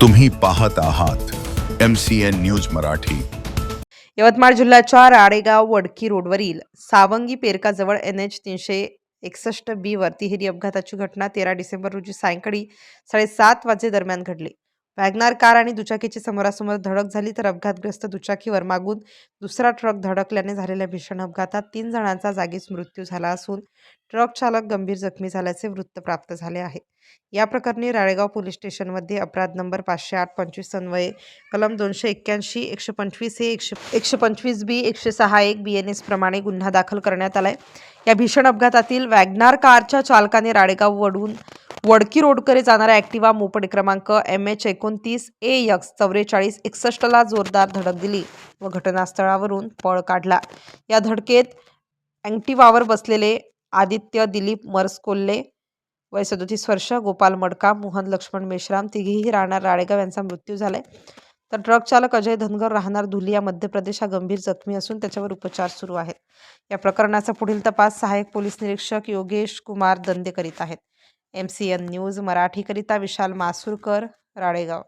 तुम्ही पाहत आहात M C N news Marathi. Yavatmal जिल्ह्याच्या राडेगाव वडकी रोडवरील सावंगी पेरकाजवळ एन एच तीनशे एकसष्ट बी वर तिहेरी अपघाताची घटना तेरा डिसेंबर रोजी सायंकाळी साडेसात वाजे दरम्यान घडली. वॅगनार कार आणि दुचाकीची समोरासमोर धडक झाली तर अपघातग्रस्त दुचाकीवर मागून दुसरा ट्रक धडकल्याने झालेल्या भीषण अपघातात तीन जणांचा जागीच मृत्यू झाला असून ट्रक चालक गंभीर जखमी झाल्याचे वृत्त प्राप्त झाले आहे. या प्रकरणी राळेगाव पोलीस स्टेशनमध्ये अपराध नंबर पाचशे आठ पंचवीस अन्वये कलम दोनशे एक्क्याऐंशी एकशे पंचवीस ए एकशे एकशे पंचवीस बी एकशे सहा एक बी एन एस प्रमाणे गुन्हा दाखल करण्यात आलाय. या भीषण अपघातातील वॅगनार कारच्या चालकाने राळेगाव वडून वडकी रोडकडे जाणारा ॲक्टिवा मोपड क्रमांक एम एच एकोणतीस ए यक्स चौवेचाळीस एकसष्टला जोरदार धडक दिली व घटनास्थळावरून पळ काढला. या धडकेत अँक्टिवावर बसलेले आदित्य दिलीप मरसकोल्ले वय सदोतीस वर्ष गोपाल मडका मोहन लक्ष्मण मेश्राम तिघेही राहणार राळेगाव यांचा मृत्यू झालाय. तर ट्रक चालक अजय धनगर राहणार धुलिया मध्य प्रदेश हा गंभीर जखमी असून त्याच्यावर उपचार सुरू आहेत. या प्रकरणाचा पुढील तपास सहाय्यक पोलीस निरीक्षक योगेश कुमार दंदे करीत आहेत. एम सी एन न्यूज मराठीकरिता विशाल मासूरकर राळेगाव.